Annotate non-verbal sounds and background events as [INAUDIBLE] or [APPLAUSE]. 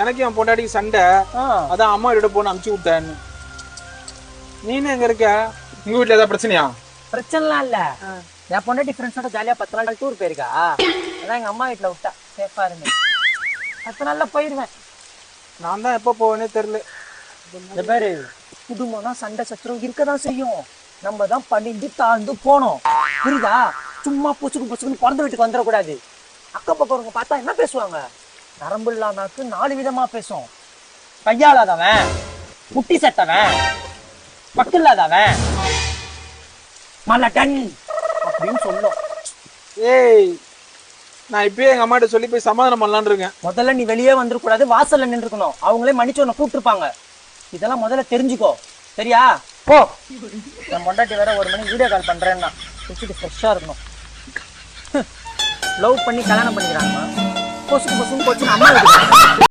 எனக்கு என் பொண்டாட்டிக்கு சண்டை. ஆ, அதான் அம்மா வீட்டோட போன அமுச்சு விட்டேன்னு. நீனு எங்க இருக்க? உங்க வீட்டுல ஏதாவது பிரச்சனையா? பிரச்சனைலாம் இல்ல. என் பொண்டாட்டி ஃப்ரெண்ட்ஸோட ஜாலியா பத்து நாள் டூர் போயிருக்கா. அதான் எங்க அம்மா வீட்டுல விட்டா. சேஃபா இருந்து பத்து நாள்ல போயிருவேன். நான் தான் எப்போ போவேனே தெரியல. இந்த பேரு குடும்பம்னா சண்டை சச்சரவு இருக்கதான் செய்யும். நம்ம தான் பண்ணிட்டு தாழ்ந்து போனோம். புரியுதா? சும்மா புசுக்கு புசுக்குன்னு பிறந்த வீட்டுக்கு வந்துடக்கூடாது. அக்கம் பக்கம் பார்த்தா என்ன பேசுவாங்க? நரம்பு இல்லாதாக்கு நாலு விதமா பேசும். கையாளாதவன் முட்டி செத்தவன் பக்கு இல்லாதவன் மலட்டன் அப்படின்னு சொல்லும். ஏய் நான் இப்பயே எங்க அம்மாட்ட சொல்லி போய் சமாதானம் பண்ணலான்னு இருக்கேன். முதல்ல நீ வெளியே வந்துடக்கூடாது வாசல்ல நின்றுக்கணும். அவங்களே மன்னிச்சு உன்னை கூப்பிட்டுருப்பாங்க. இதெல்லாம் முதல்ல தெரிஞ்சுக்கோ. சரியா? போ. என் பொண்டாட்டி வேற ஒரு மணிக்கு வீடியோ கால் பண்றேன்னா. ஃப்ரெஷ்ஷாக இருக்கணும். [LAUGHS] லவ் பண்ணி கல்யாணம் பண்ணிக்கிறாங்க பொசுக்கு பொசுன்னு போச்சுன்னு அம்மா வீட்டுக்கு